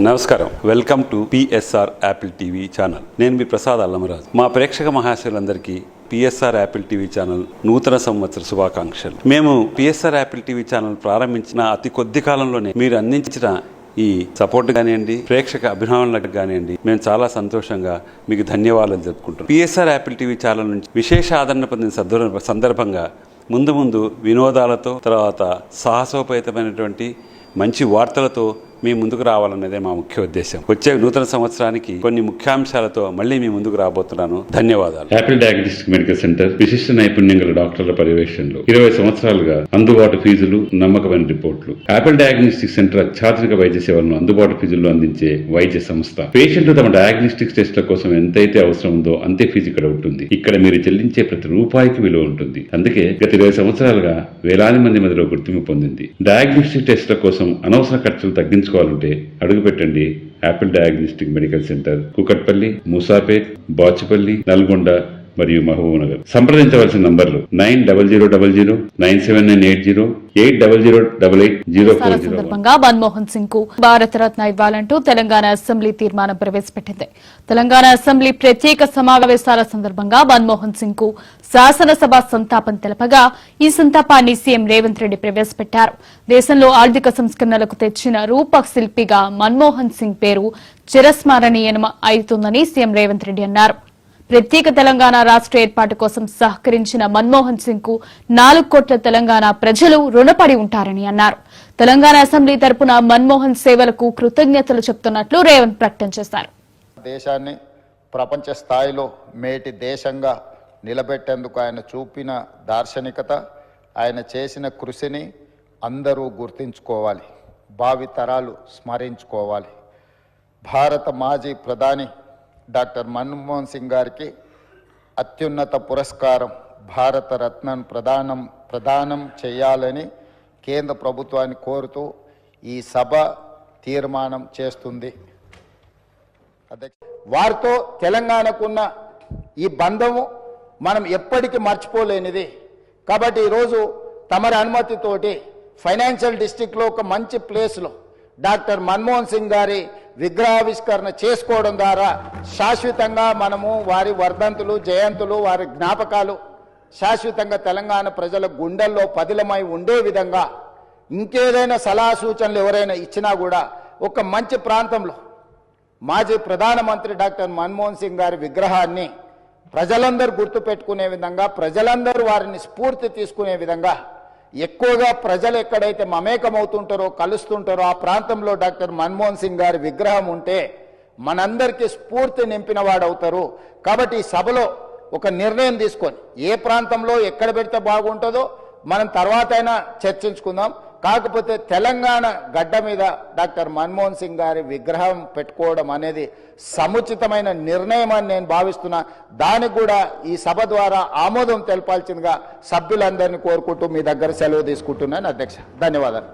నమస్కారం. Welcome to PSR Apple TV channel. నేను మీ ప్రసాద్ అల్లమరాజు. మా ప్రేక్షక మహాశయులందరికీ పిఎస్ఆర్ యాపిల్ టీవీ ఛానల్ నూతన సంవత్సర శుభాకాంక్షలు. మేము పిఎస్ఆర్ యాపిల్ టీవీ ఛానల్ ప్రారంభించిన అతి కొద్ది కాలంలోనే మీరు అందించిన ఈ సపోర్ట్ కానివ్వండి ప్రేక్షక అభిమానులకు కానివ్వండి మేము చాలా సంతోషంగా మీకు ధన్యవాదాలు జరుపుకుంటాం పిఎస్ఆర్ యాపిల్ టీవీ ఛానల్ నుంచి విశేష ఆదరణ పొందిన సందర్భ- సందర్భంగా ముందు ముందు వినోదాలతో తర్వాత సాహసోపేతమైనటువంటి మంచి వార్తలతో మీ ముందుకు రావాలన్నదే మా ముఖ్య ఉద్దేశం. వచ్చే నూతన సంవత్సరానికి కొన్ని ముఖ్యాంశాలతో మళ్ళీ మీ ముందుకు రాబోతున్నాను. ధన్యవాదాలు. యాపిల్ డయాగ్నోస్టిక్ మెడికల్ సెంటర్ విశిష్ట నైపుణ్యం గల డాక్టర్ల పర్యవేక్షణలో. ఇరవై సంవత్సరాలుగా అందుబాటు ఫీజులు నమ్మకమైన రిపోర్ట్లు. యాపిల్ డయాగ్నోస్టిక్ సెంటర్ అత్యాధునిక వైద్య సేవలను అందుబాటు ఫీజుల్లో అందించే వైద్య సంస్థ. పేషెంట్లు తమ డయాగ్నోస్టిక్ టెస్ట్ల కోసం ఎంతైతే అవసరం ఉందో అంతే ఫీజు ఇక్కడ ఉంటుంది. ఇక్కడ మీరు చెల్లించే ప్రతి రూపాయికి విలువ ఉంటుంది. అందుకే గత ఇరవై సంవత్సరాలుగా వేలాది మంది మధ్యలో గుర్తింపు పొందింది. డయాగ్నోస్టిక్ టెస్ట్ల కోసం అనవసర ఖర్చులు తగ్గించుకోవాలంటే అడుగు అడుగుపెట్టండి Apple diagnostic medical centre Kukatpally Musapet Bachupally Nalgonda మరియు మహబూబ్ నగర్ సంప్రదించవలసిన నంబర్లు nine double zero double zero nine seven nine eight zero eight double zero double eight zero four zero సందర్భంగా మన్మోహన్ సింగ్కు భారతరత్న ఇవ్వాలంటూ తెలంగాణ అసెంబ్లీ తీర్మానం ప్రవేశపెట్టింది. తెలంగాణ అసెంబ్లీ ప్రత్యేక సమావేశాల సందర్భంగా మన్మోహన్ సింగ్కు శాసనసభ సంతాపం తెలపగా ఈ సంతాపాన్ని సీఎం రేవంత్ రెడ్డి ప్రవేశపెట్టారు. దేశంలో ఆర్థిక సంస్కరణలకు తెచ్చిన రూపక్ శిల్పిగా మన్మోహన్ సింగ్ పేరు చిరస్మరణీయం అవుతుందని సీఎం రేవంత్ రెడ్డి అన్నారు. ప్రత్యేక తెలంగాణ రాష్ట్ర ఏర్పాటు కోసం సహకరించిన మన్మోహన్ సింగ్కు నాలుగు కోట్ల తెలంగాణ ప్రజలు రుణపడి ఉంటారని అన్నారు. తెలంగాణ అసెంబ్లీ తరపున మన్మోహన్ సేవలకు కృతజ్ఞతలు చెప్తున్నట్లు రేవంత్ ప్రకటన చేశారు. దేశాన్ని ప్రపంచ స్థాయిలో మేటి దేశంగా నిలబెట్టేందుకు ఆయన చూపిన దార్శనికత ఆయన చేసిన కృషిని అందరూ గుర్తించుకోవాలి. భావితరాలు స్మరించుకోవాలి. భారత మాజీ ప్రధాని డాక్టర్ మన్మోహన్ సింగ్ గారికి అత్యున్నత పురస్కారం భారత రత్నం ప్రదానం ప్రదానం చేయాలని కేంద్ర ప్రభుత్వాన్ని కోరుతూ ఈ సభ తీర్మానం చేస్తుంది. అధ్యక్ష వారితో తెలంగాణకున్న ఈ బంధము మనం ఎప్పటికీ మర్చిపోలేనిది. కాబట్టి ఈరోజు తమరి అనుమతితోటి ఫైనాన్షియల్ డిస్టిక్లో ఒక మంచి ప్లేస్లో డాక్టర్ మన్మోహన్ సింగ్ గారి విగ్రహావిష్కరణ చేసుకోవడం ద్వారా శాశ్వతంగా మనము వారి వర్ధంతులు జయంతులు వారి జ్ఞాపకాలు శాశ్వతంగా తెలంగాణ ప్రజల గుండెల్లో పదిలమై ఉండే విధంగా ఇంకేదైనా సలహా సూచనలు ఎవరైనా ఇచ్చినా కూడా ఒక మంచి ప్రాంతంలో మాజీ ప్రధానమంత్రి డాక్టర్ మన్మోహన్ సింగ్ గారి విగ్రహాన్ని ప్రజలందరూ గుర్తుపెట్టుకునే విధంగా ప్రజలందరూ వారిని స్ఫూర్తి తీసుకునే విధంగా ఎక్కువగా ప్రజలు ఎక్కడైతే మమేకమవుతుంటారో కలుస్తుంటారో ఆ ప్రాంతంలో డాక్టర్ మన్మోహన్ సింగ్ గారి విగ్రహం ఉంటే మనందరికీ స్ఫూర్తి నింపిన వాడవుతారు. కాబట్టి ఈ సభలో ఒక నిర్ణయం తీసుకొని ఏ ప్రాంతంలో ఎక్కడ పెడితే బాగుంటుందో మనం తర్వాత అయినా చర్చించుకుందాం. కాకపోతే తెలంగాణ గడ్డ మీద డాక్టర్ మన్మోహన్ సింగ్ గారి విగ్రహం పెట్టుకోవడం అనేది సముచితమైన నిర్ణయం అని నేను భావిస్తున్నా. దానికి కూడా ఈ సభ ద్వారా ఆమోదం తెలపాల్సిందిగా సభ్యులందరినీ కోరుకుంటూ మీ దగ్గర సెలవు తీసుకుంటున్నాను. అధ్యక్ష ధన్యవాదాలు.